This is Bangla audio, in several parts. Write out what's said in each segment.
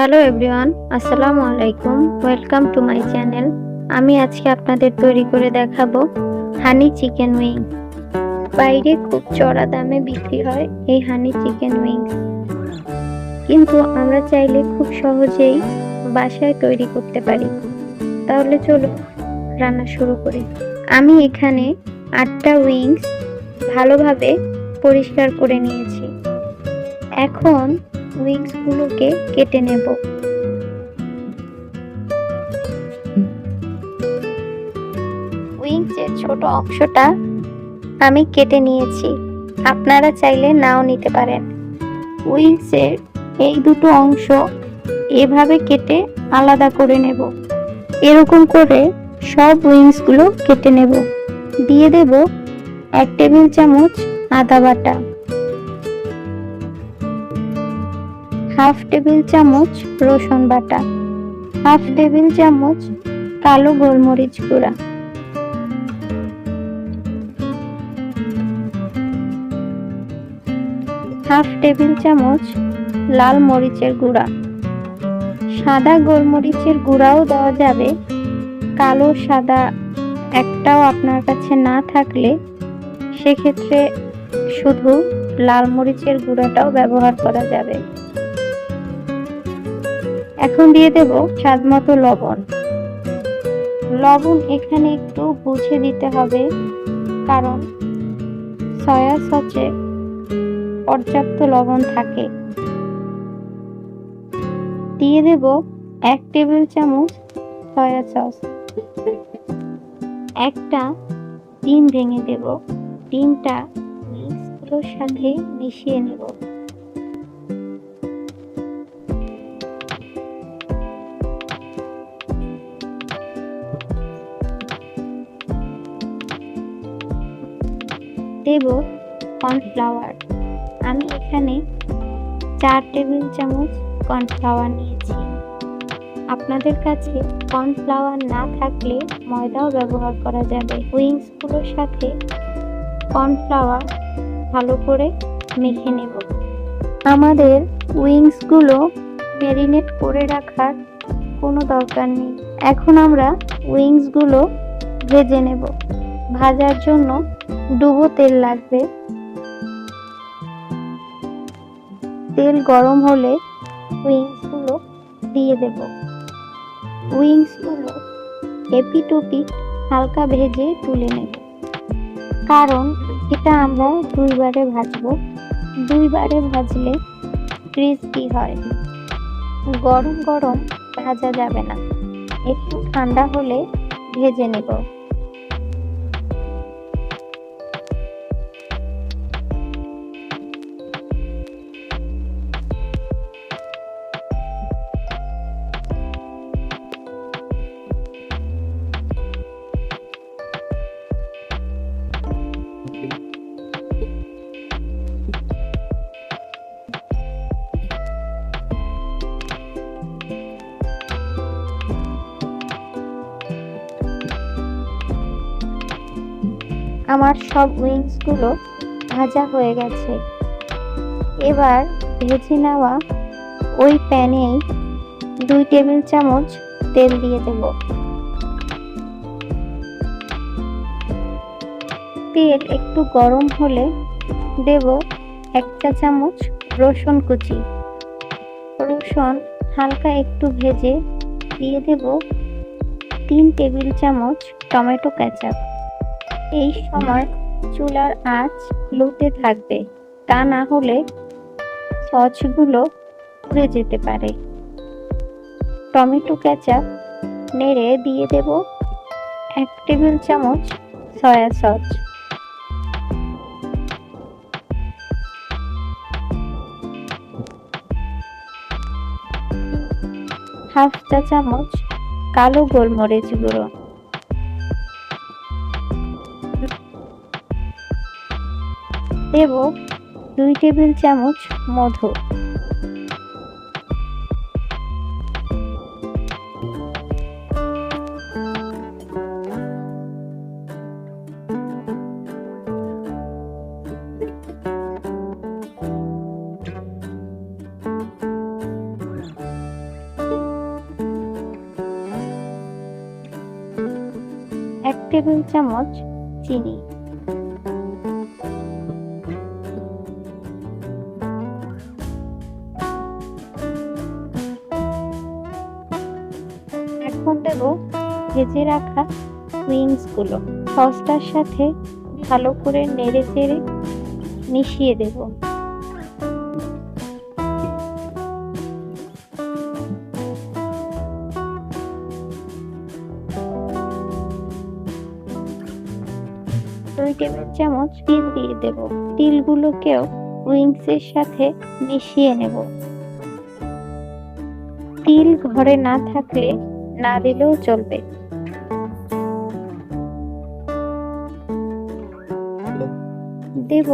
হ্যালো এভরিওয়ান, আসসালামু আলাইকুম। Welcome to my channel. আমি আজকে আপনাদের তৈরি করে দেখাবো হানি চিকেন উইংস। বাইরে খুব চড়া দামে বিক্রি হয় এই হানি চিকেন উইংস। কিন্তু আমরা চাইলে খুব সহজেই বাসায় তৈরি করতে পারি। তাহলে চলো রান্না শুরু করি। আমি এখানে আটটা উইংস ভালোভাবে পরিষ্কার করে নিয়েছি। এখন উইংসগুলোকে কেটে নেব। উইংসের ছোট অংশটা আমি কেটে নিয়েছি। আপনারা চাইলে নাও নিতে পারেন। উইংসের এই দুটো অংশ এভাবে কেটে আলাদা করে নেব। এরকম করে সব উইংসগুলো কেটে নেব। দিয়ে দেব এক টেবিল চামচ আদা বাটা। হাফ টেবিল চামচ রসুন বাটা, হাফ টেবিল চামচ কালো গোলমরিচ গুঁড়া। হাফ টেবিল চামচ লাল মরিচের গুঁড়া। সাদা গোলমরিচের গুঁড়াও দেওয়া যাবে। কালো, সাদা একটাও আপনার কাছে না থাকলে সেক্ষেত্রে শুধু লাল মরিচের গুঁড়াটাও ব্যবহার করা যাবে। এখন দিয়ে দেব স্বাদ মতো লবণ। লবণ এখানে একটু বুঝে দিতে হবে, কারণ সয়া সচে পর্যাপ্ত লবণ থাকে। দিয়ে দেব এক টেবিল চামচ সয়া সস একটা ডিম ভেঙে দেব। ডিমটা মিক্সগুলোর সাথে মিশিয়ে নেব। দেব কর্নফ্লাওয়ার। আমি এখানে চার টেবিল চামচ কর্নফ্লাওয়ার নিয়েছি। আপনাদের কাছে কর্নফ্লাওয়ার না থাকলে ময়দাও ব্যবহার করা যাবে। উইংসগুলোর সাথে কর্নফ্লাওয়ার ভালো করে মেখে নেব। আমাদের উইংসগুলো ম্যারিনেট করে রাখার কোনো দরকার নেই। এখন আমরা উইংসগুলো ভেজে নেব। ভাজার জন্য ডুবো তেল লাগবে। তেল গরম হলে উইংসগুলো দিয়ে দেব। উইংসগুলো এপিটোপিট হালকা ভেজে তুলে নেব। কারণ এটা আমরা দুইবারে ভাজবো। দুইবারে ভাজলে ক্রিস্পি হয়। গরম গরম ভাজা যাবে না। একটু ঠান্ডা হলে ভেজে নেব। আমার সব উইংসগুলো ভাজা হয়ে গেছে। এবার ভেজে নেওয়া ওই প্যানেই দুই টেবিল চামচ তেল দিয়ে দেব। তেল একটু গরম হলে দেব একটা চামচ রসুন কুচি। রসুন হালকা একটু ভেজে দিয়ে দেব তিন টেবিল চামচ টমেটো কেচাপ। এই সময় চুলার আঁচ লোতে থাকবে। তা না হলে সসগুলো পুড়ে যেতে পারে। টমেটো কেচাপ নেড়ে দিয়ে দেব এক টেবিল চামচ সয়া সস। হাফ চা চামচ কালো গোলমরিচ গুঁড়ো। দেব দুই টেবিল চামচ মধু। এক টেবিল চামচ চিনি। ভেজে রাখা উইংসগুলো সসটার সাথে ভালো করে নেড়ে চেড়ে মিশিয়ে দেব। দুই টেবিল চামচ তিল দিয়ে দেব। তিলগুলোকেও উইংস এর সাথে মিশিয়ে নেব। তিল ঘরে না থাকলে না দিলেও চলবে। দেব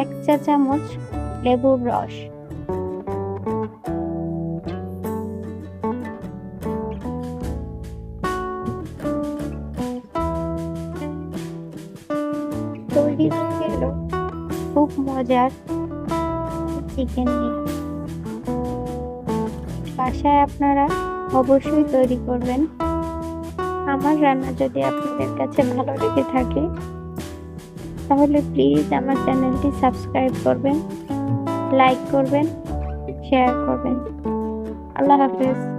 এক চা চামচ লেবুর রস। তৈরি খুব মজার চিকেন নিয়ে বাসায় আপনারা অবশ্যই তৈরি করবেন। আমার রান্না যদি আপনাদের কাছে ভালো লেগে থাকে, তাহলে প্লিজ আমার চ্যানেলটি সাবস্ক্রাইব করবেন লাইক করবেন শেয়ার করবেন। আল্লাহ হাফেজ।